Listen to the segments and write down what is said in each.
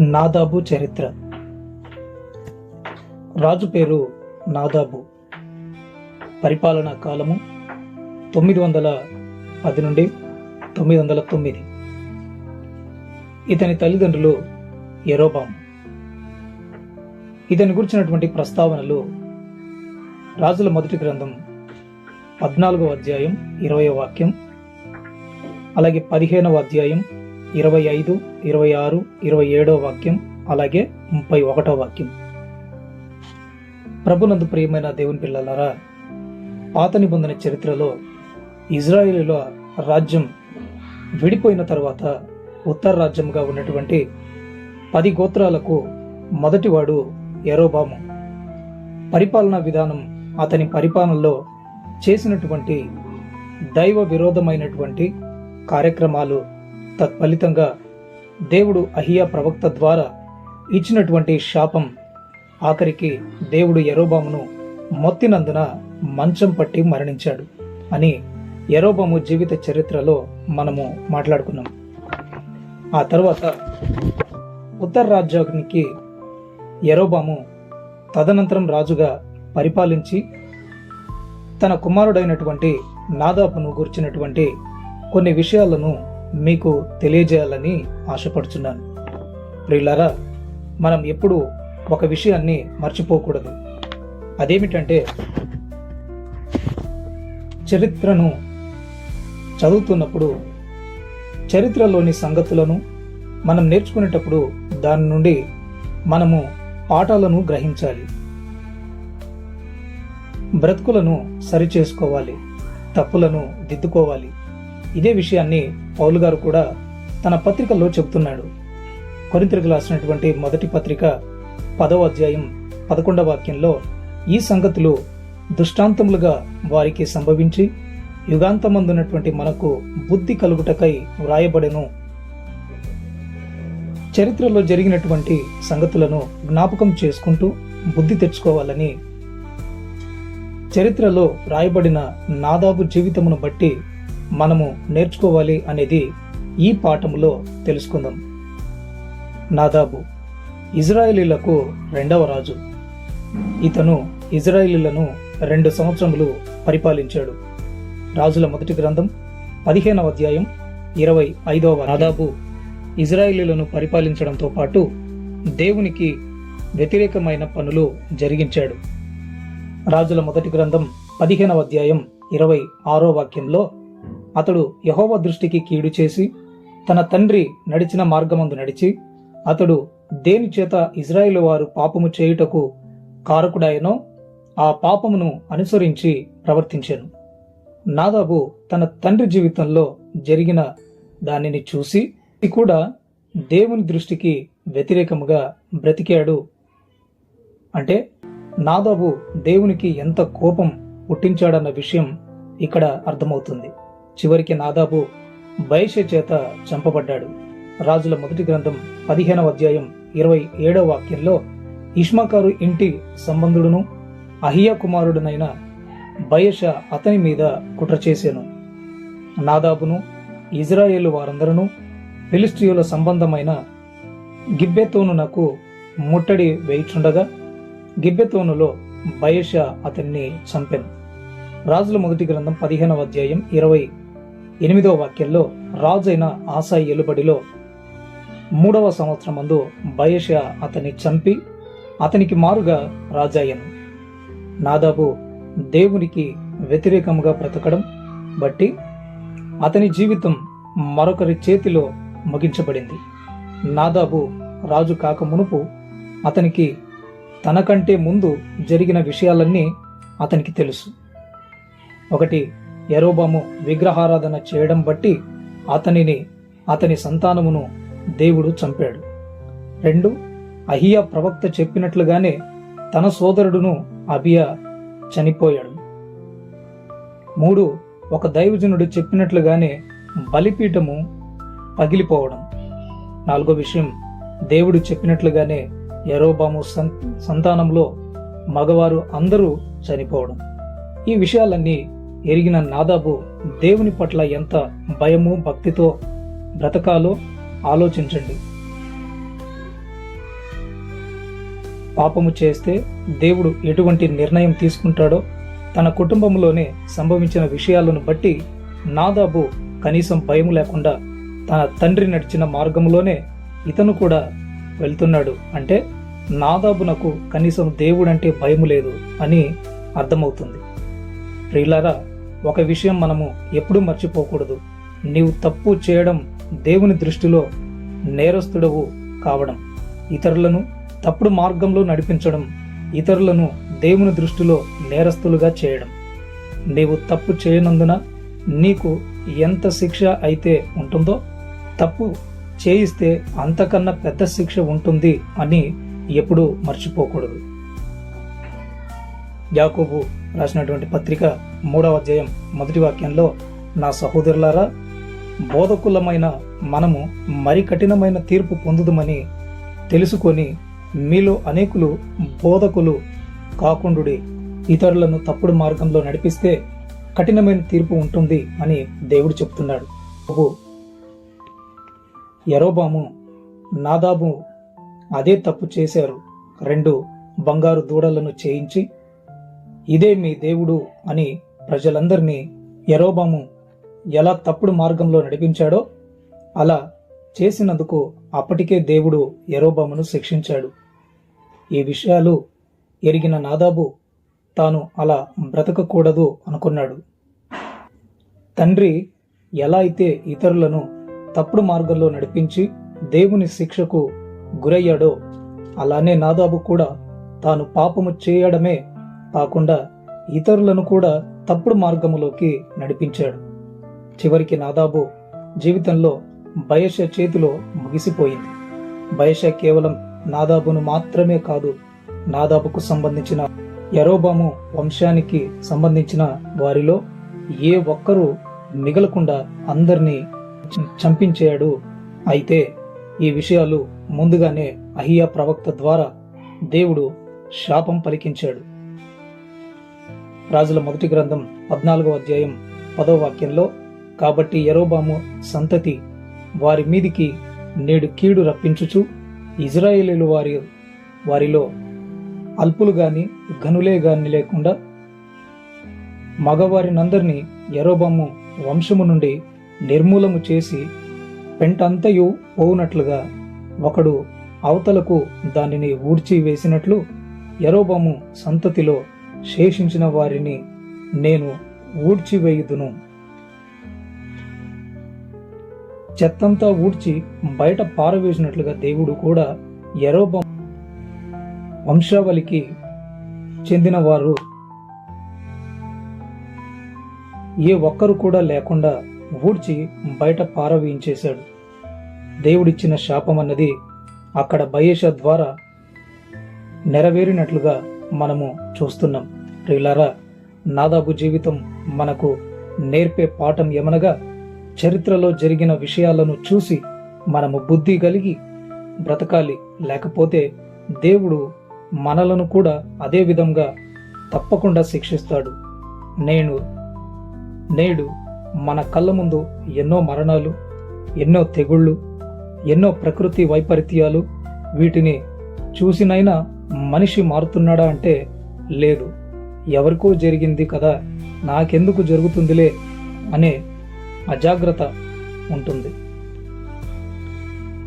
నాదాబు చరిత్ర. రాజు పేరు నాదాబు. పరిపాలనా కాలము తొమ్మిది వందల పది నుండి తొమ్మిది వందల తొమ్మిది. ఇతని తల్లిదండ్రులు ఎరోబాం ఇతని గురించినటువంటి ప్రస్తావనలు రాజుల మొదటి గ్రంథం పద్నాలుగో అధ్యాయం ఇరవై వాక్యం అలాగే పదిహేనవ అధ్యాయం ఇరవై ఐదు ఇరవై ఆరు ఇరవై ఏడో వాక్యం అలాగే ముప్పై ఒకటో వాక్యం. ప్రభునందు ప్రియమైన దేవుని పిల్లలారా పాత నిబంధన చరిత్రలో ఇజ్రాయేలుల రాజ్యం విడిపోయిన తర్వాత ఉత్తర రాజ్యంగా ఉన్నటువంటి పది గోత్రాలకు మొదటివాడు ఎరోబాము పరిపాలనా విధానం అతని పరిపాలనలో చేసినటువంటి దైవ విరోధమైనటువంటి కార్యక్రమాలు తత్ఫలితంగా దేవుడు అహియా ప్రవక్త ద్వారా ఇచ్చినటువంటి శాపం. ఆఖరికి దేవుడు ఎరోబామును మొత్తినందున మంచం పట్టి మరణించాడు అని ఎరోబాము జీవిత చరిత్రలో మనము మాట్లాడుకున్నాం. ఆ తర్వాత ఉత్తర రాజ్యానికి ఎరోబాము తదనంతరం రాజుగా పరిపాలించి తన కుమారుడైనటువంటి నాదాపును గుర్చినటువంటి కొన్ని విషయాలను మీకు తెలియజేయాలని ఆశపడుచున్నాను. ప్రియులారా మనం ఎప్పుడు ఒక విషయాన్ని మర్చిపోకూడదు. అదేమిటంటే చరిత్రను చదువుతున్నప్పుడు చరిత్రలోని సంగతులను మనం నేర్చుకునేటప్పుడు దాని నుండి మనము పాఠాలను గ్రహించాలి. బ్రతుకులను సరిచేసుకోవాలి. తప్పులను దిద్దుకోవాలి. ఇదే విషయాన్ని పౌలు గారు కూడా తన పత్రికల్లో చెబుతున్నాడు కొరింతలకు రాసినటువంటి మొదటి పత్రిక పదవ అధ్యాయం పదకొండవ వాక్యంలో ఈ సంగతులు దృష్టాంతములుగా వారికి సంభవించి యుగాంతమందున్నటువంటి మనకు బుద్ధి కలుగుటకై వ్రాయబడెను. చరిత్రలో జరిగినటువంటి సంగతులను జ్ఞాపకం చేసుకుంటూ బుద్ధి తెచ్చుకోవాలని చరిత్రలో రాయబడిన నాదాబు జీవితమును బట్టి మనము నేర్చుకోవాలి అనేది ఈ పాఠంలో తెలుసుకుందాం. నాదాబు ఇజ్రాయేలీలకు రెండవ రాజు. ఇతను ఇజ్రాయేలీలను రెండు సంవత్సరములు పరిపాలించాడు. రాజుల మొదటి గ్రంథం పదిహేనవ అధ్యాయం ఇరవై ఐదవ నాదాబు ఇజ్రాయేలీలను పరిపాలించడంతో పాటు దేవునికి వ్యతిరేకమైన పనులు జరిగించాడు. రాజుల మొదటి గ్రంథం పదిహేనవ అధ్యాయం ఇరవై ఆరో వాక్యంలో అతడు యహోవ దృష్టికి కీడు చేసి తన తండ్రి నడిచిన మార్గమందు నడిచి అతడు దేని చేత ఇజ్రాయిల్ వారు పాపము చేయుటకు కారకుడాయనో ఆ పాపమును అనుసరించి ప్రవర్తించాను. నాదాబు తన తండ్రి జీవితంలో జరిగిన దానిని చూసి కూడా దేవుని దృష్టికి వ్యతిరేకముగా బ్రతికాడు. అంటే నాదాబు దేవునికి ఎంత కోపం పుట్టించాడన్న విషయం ఇక్కడ అర్థమవుతుంది. చివరికి నాదాబు బయష చేత చంపబడ్డాడు. రాజుల మొదటి గ్రంథం పదిహేనవ అధ్యాయం ఇరవై ఏడవ వాక్యంలో ఇష్మాకారు ఇంటి సంబంధుడును అహియా కుమారుడునైన బయష అతని మీద కుట్ర చేశాను నాదాబును ఇజ్రాయేలు వారందరూ ఫిలిస్టియుల సంబంధమైన గిబ్బెతోను నాకు ముట్టడి వేయిచుండగా గిబ్బెతోనులో బయష అతన్ని చంపెను. రాజుల మొదటి గ్రంథం పదిహేనవ అధ్యాయం ఇరవై ఎనిమిదవ వాక్యంలో రాజైన ఆశా ఎలుబడిలో మూడవ సంవత్సరమందు బయష అతన్ని చంపి అతనికి మారుగా రాజాయను నాదాబు దేవునికి వ్యతిరేకంగా బ్రతకడం బట్టి అతని జీవితం మరొకరి చేతిలో ముగించబడింది. నాదాబు రాజు కాక మునుపు అతనికి తనకంటే ముందు జరిగిన విషయాలన్నీ అతనికి తెలుసు. ఒకటి ఎరోబాము విగ్రహారాధన చేయడం బట్టి అతనిని అతని సంతానమును దేవుడు చంపాడు. రెండు అహియా ప్రవక్త చెప్పినట్లుగానే తన సోదరుడును అబియా చనిపోయాడు. మూడు ఒక దైవజనుడు చెప్పినట్లుగానే బలిపీఠము పగిలిపోవడం. నాలుగో విషయం దేవుడు చెప్పినట్లుగానే ఎరోబాము సంతానంలో మగవారు అందరూ చనిపోవడం. ఈ విషయాలన్నీ ఎరిగిన నాదాబు దేవుని పట్ల ఎంత భయము భక్తితో బ్రతకాలో ఆలోచించండి. పాపము చేస్తే దేవుడు ఎటువంటి నిర్ణయం తీసుకుంటాడో తన కుటుంబంలోనే సంభవించిన విషయాలను బట్టి నాదాబు కనీసం భయం లేకుండా తన తండ్రి నడిచిన మార్గంలోనే ఇతను కూడా వెళ్తున్నాడు. అంటే నాదాబునకు కనీసం దేవుడంటే భయం లేదు అని అర్థమవుతుంది. ప్రియులారా ఒక విషయం మనము ఎప్పుడూ మర్చిపోకూడదు. నీవు తప్పు చేయడం దేవుని దృష్టిలో నేరస్తుడవు కావడం. ఇతరులను తప్పుడు మార్గంలో నడిపించడం ఇతరులను దేవుని దృష్టిలో నేరస్తులుగా చేయడం. నీవు తప్పు చేయనందున నీకు ఎంత శిక్ష అయితే ఉంటుందో తప్పు చేయిస్తే అంతకన్నా పెద్ద శిక్ష ఉంటుంది అని ఎప్పుడూ మర్చిపోకూడదు. యాకోబు రాసినటువంటి పత్రిక మూడవ అధ్యాయం మొదటి వాక్యంలో నా సహోదరులారా బోధకులమైన మనము మరి కఠినమైన తీర్పు పొందుదమని తెలుసుకొని మీలో అనేకులు బోధకులు కాకుండుడి ఇతరులను తప్పుడు మార్గంలో నడిపిస్తే కఠినమైన తీర్పు ఉంటుంది అని దేవుడు చెప్తున్నాడు. ప్రభు ఎరోబాము నాదాబు అదే తప్పు చేశారు. రెండు బంగారు దూడలను చేయించి ఇదే మీ దేవుడు అని ప్రజలందరినీ ఎరోబాము ఎలా తప్పుడు మార్గంలో నడిపించాడో అలా చేసినందుకు అప్పటికే దేవుడు ఎరోబామును శిక్షించాడు. ఈ విషయాలు ఎరిగిన నాదాబు తాను అలా బ్రతకకూడదు అనుకున్నాడు. తండ్రి ఎలా అయితే ఇతరులను తప్పుడు మార్గంలో నడిపించి దేవుని శిక్షకు గురయ్యాడో అలానే నాదాబు కూడా తాను పాపము చేయడమే కాకుండా ఇతరులను కూడా తప్పుడు మార్గములోకి నడిపించాడు. చివరికి నాదాబు జీవితంలో బయష చేతిలో ముగిసిపోయింది. బయష కేవలం నాదాబును మాత్రమే కాదు నాదాబుకు సంబంధించిన యరోబాము వంశానికి సంబంధించిన వారిలో ఏ ఒక్కరూ మిగలకుండా అందరినీ చంపించాడు. అయితే ఈ విషయాలు ముందుగానే అహియా ప్రవక్త ద్వారా దేవుడు శాపం పలికించాడు. రాజుల మొదటి గ్రంథం పద్నాలుగో అధ్యాయం పదో వాక్యంలో కాబట్టి ఎరోబాము సంతతి వారి మీదికి నేడు కీడు రప్పించుచు ఇజ్రాయేలీలు వారి వారిలో అల్పులు గాని ఘనులే గాని లేకుండా మగవారినందరినీ ఎరోబాము వంశము నుండి నిర్మూలము చేసి పెంటంతయు పోవునట్లుగా ఒకడు అవతలకు దానిని ఊడ్చి వేసినట్లు ఎరోబాము సంతతిలో శేషించిన వారిని నేను ఊడ్చివేయుదును. చెత్తంతా ఊడ్చి బయట పారవేసినట్లుగా దేవుడు కూడా ఎరోబ వంశావళికి చెందిన వారు ఏ ఒక్కరు కూడా లేకుండా ఊడ్చి బయట పారవేయించేశాడు. దేవుడిచ్చిన శాపం అన్నది అక్కడ బయేష ద్వారా నెరవేరినట్లుగా మనము చూస్తున్నాం. ప్రియులారా నాదాబు జీవితం మనకు నేర్పే పాఠం ఏమనగా చరిత్రలో జరిగిన విషయాలను చూసి మనము బుద్ధి కలిగి బ్రతకాలి. లేకపోతే దేవుడు మనలను కూడా అదే విధంగా తప్పకుండా శిక్షిస్తాడు. నేను నేడు మన కళ్ళ ముందు ఎన్నో మరణాలు ఎన్నో తెగుళ్ళు ఎన్నో ప్రకృతి వైపరీత్యాలు వీటిని చూసినైనా మనిషి మారుతున్నాడా అంటే లేదు. ఎవరికో జరిగింది కదా నాకెందుకు జరుగుతుందిలే అనే అజాగ్రత్త ఉంటుంది.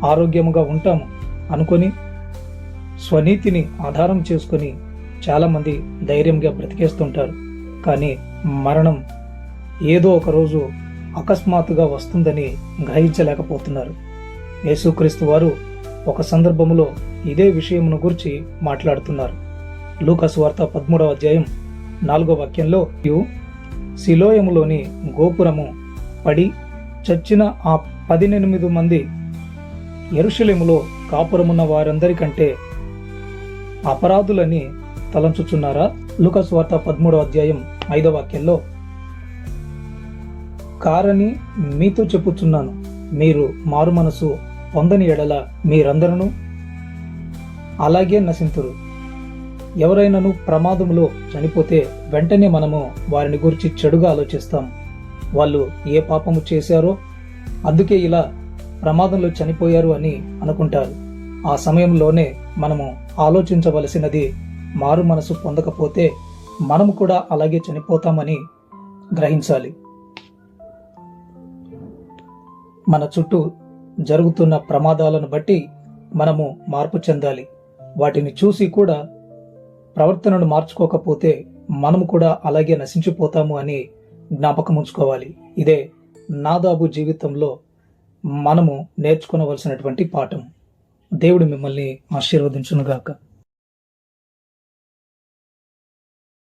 ఆరోగ్యముగా ఉంటాము అనుకొని స్వనీతిని ఆధారం చేసుకొని చాలామంది ధైర్యంగా బ్రతికేస్తుంటారు. కానీ మరణం ఏదో ఒకరోజు అకస్మాత్తుగా వస్తుందని గ్రహించలేకపోతున్నారు. యేసుక్రీస్తు వారు ఒక సందర్భంలో ఇదే విషయమును గురించి మాట్లాడుతున్నారు. లూకస్ వార్త పదమూడవ అధ్యాయం నాలుగో వాక్యంలో శిలోయములోని గోపురము పడి చచ్చిన ఆ పదినెనిమిది మంది ఎరుషలేములో కాపురమున్న వారందరికంటే అపరాధులని తలంచుచున్నారా? లుకస్ వార్త పదమూడవ అధ్యాయం ఐదవ వాక్యంలో కారని మీతో చెప్పుచున్నాను. మీరు మారు మనసు పొందని ఎడల మీరందరూ అలాగే నశింతురు. ఎవరైనాను ప్రమాదంలో చనిపోతే వెంటనే మనము వారిని గురించి చెడుగా ఆలోచిస్తాం. వాళ్ళు ఏ పాపము చేశారో అందుకే ఇలా ప్రమాదంలో చనిపోయారు అని అనుకుంటారు. ఆ సమయంలోనే మనము ఆలోచించవలసినది మారు మనసు పొందకపోతే మనము కూడా అలాగే చనిపోతామని గ్రహించాలి. మన చుట్టూ జరుగుతున్న ప్రమాదాలను బట్టి మనము మార్పు చెందాలి. వాటిని చూసి కూడా ప్రవర్తనను మార్చుకోకపోతే మనము కూడా అలాగే నశించిపోతాము అని జ్ఞాపకం ఉంచుకోవాలి. ఇదే నాదాబు జీవితంలో మనము నేర్చుకోవలసినటువంటి పాఠం. దేవుడు మిమ్మల్ని ఆశీర్వదించునుగాక.